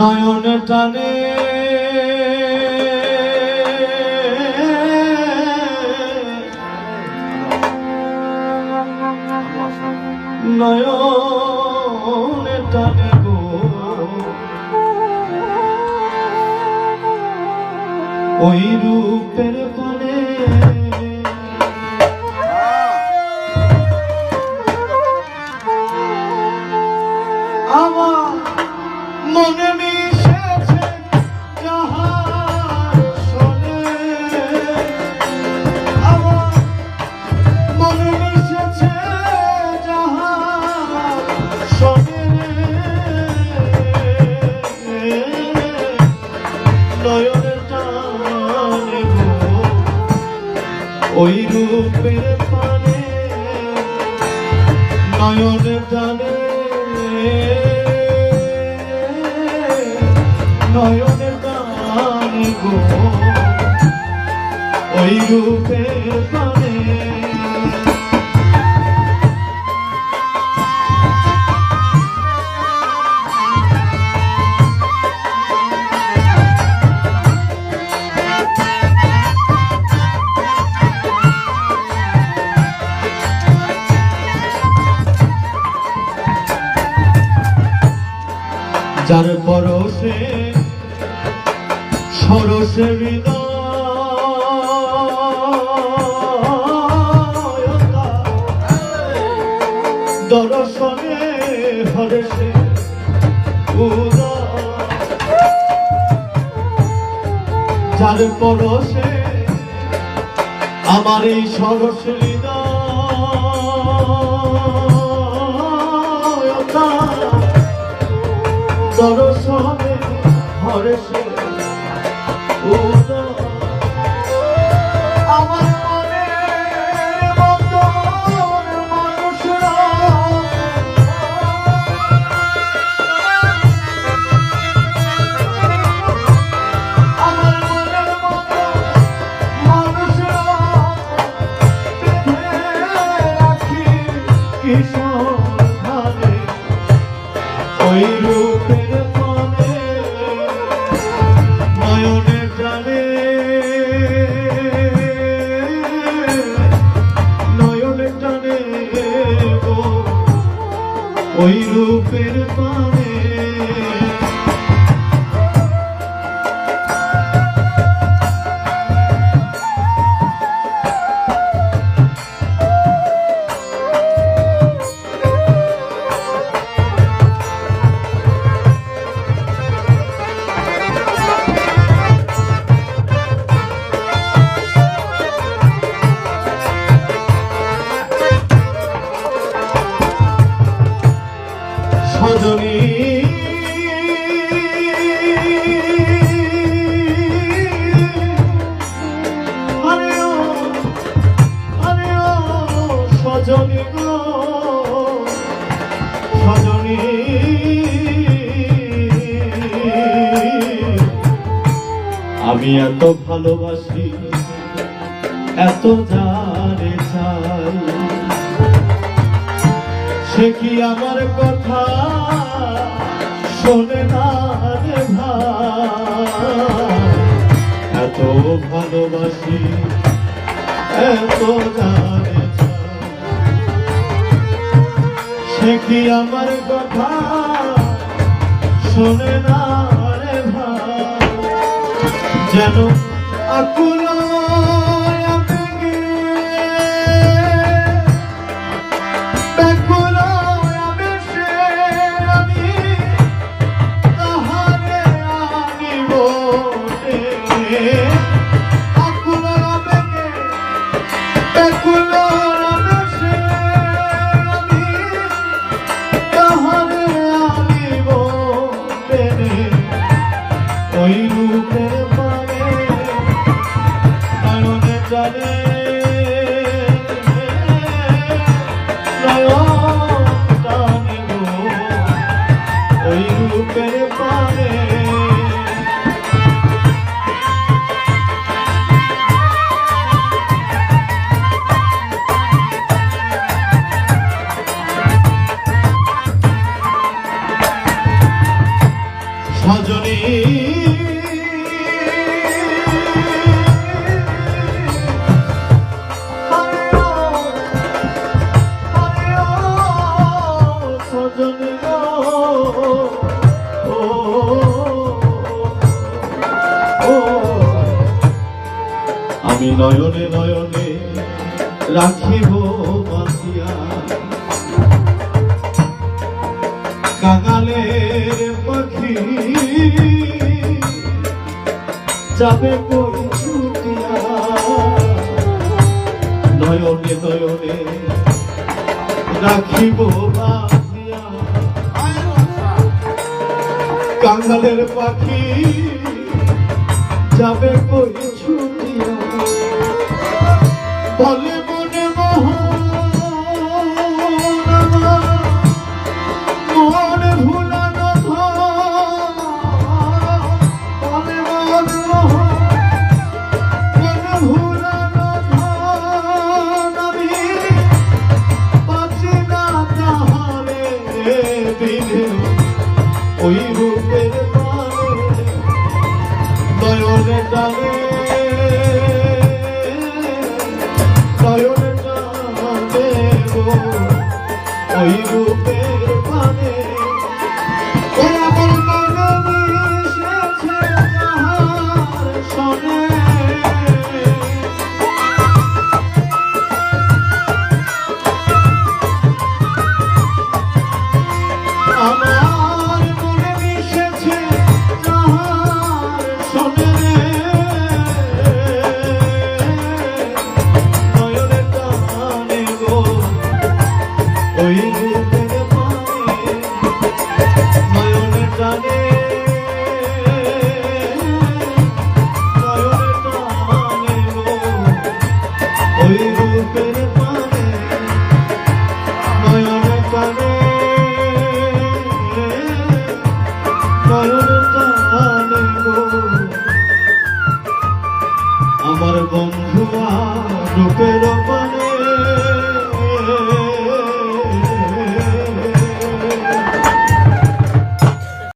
নয়ন টানে। নয়ন টানে ওই রূপের পানে আমার মনে ওই রূপের পানে নয়ন জানে। নয়ন টানে গো ওই রূপের পানে। যার পরশে সরসে হৃদয়তা দর্শনে হরেছে যার পরশে আমার এই সরস দর্শনে হরে সে আমার আমি এত ভালোবাসি, এত জানে চাই। সে কি আমার কথা শোনে না এত ভালোবাসি, এত জানে সে কি আমার কথা। শোনে না রে ভাই। যেন আকুল ভজনী আমি নয়নে নয়নে রাখিব মাতিয়া কাঙালের পাখি যাবে কই ছুটিয়া। নয়নে নয়নে রাখিব কাঙালের পাখি যাবে কই